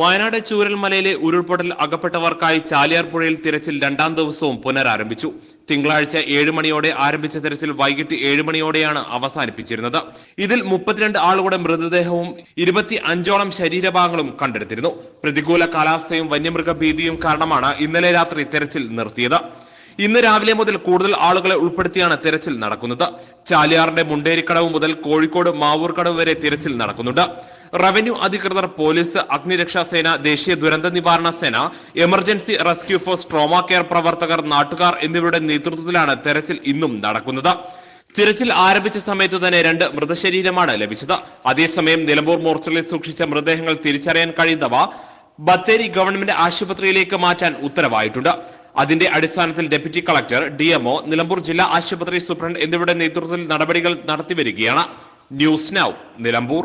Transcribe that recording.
വയനാട് ചൂരൽമലയിലെ ഉരുൾപൊട്ടൽ അകപ്പെട്ടവർക്കായി ചാലിയാർ പുഴയിൽ തിരച്ചിൽ രണ്ടാം ദിവസവും പുനരാരംഭിച്ചു. തിങ്കളാഴ്ച ഏഴ് മണിയോടെ ആരംഭിച്ച തിരച്ചിൽ വൈകിട്ട് ഏഴ് മണിയോടെയാണ് അവസാനിപ്പിച്ചിരുന്നത്. ഇതിൽ മുപ്പത്തിരണ്ട് ആളുകളുടെ മൃതദേഹവും ഇരുപത്തി അഞ്ചോളം ശരീരഭാഗങ്ങളും കണ്ടെടുത്തിരുന്നു. പ്രതികൂല കാലാവസ്ഥയും വന്യമൃഗ ഭീതിയും കാരണമാണ് ഇന്നലെ രാത്രി തിരച്ചിൽ നിർത്തിയത്. ഇന്ന് രാവിലെ മുതൽ കൂടുതൽ ആളുകളെ ഉൾപ്പെടുത്തിയാണ് തിരച്ചിൽ നടക്കുന്നത്. ചാലിയാറിന്റെ മുണ്ടേരിക്കടവ് മുതൽ കോഴിക്കോട് മാവൂർക്കടവ് വരെ തിരച്ചിൽ നടക്കുന്നുണ്ട്. റവന്യൂ അധികൃതർ പോലീസ് അഗ്നിരക്ഷാ സേന ദേശീയ ദുരന്ത നിവാരണ സേന emergency rescue force trauma care പ്രവർത്തകർ നാട്ടുകാർ എന്നിവരുടെ നേതൃത്വത്തിലാണ് തെരച്ചിൽ ഇന്നും നടക്കുന്നത്. തിരച്ചിൽ ആരംഭിച്ച സമയത്ത് തന്നെ രണ്ട് മൃതശരീരമാണ് ലഭിച്ചത്. അതേസമയം നിലമ്പൂർ മോർച്ചറിൽ സൂക്ഷിച്ച മൃതദേഹങ്ങൾ തിരിച്ചറിയാൻ കഴിയുന്നവ ബത്തേരി ഗവൺമെന്റ് ആശുപത്രിയിലേക്ക് മാറ്റാൻ ഉത്തരവായിട്ടുണ്ട്. അതിന്റെ അടിസ്ഥാനത്തിൽ ഡെപ്യൂട്ടി കളക്ടർ ഡിഎംഒ നിലമ്പൂർ ജില്ലാ ആശുപത്രി സൂപ്രണ്ട് എന്നിവരുടെ നേതൃത്വത്തിൽ നടപടികൾ നടത്തിവരികയാണ്. News now Nilambur.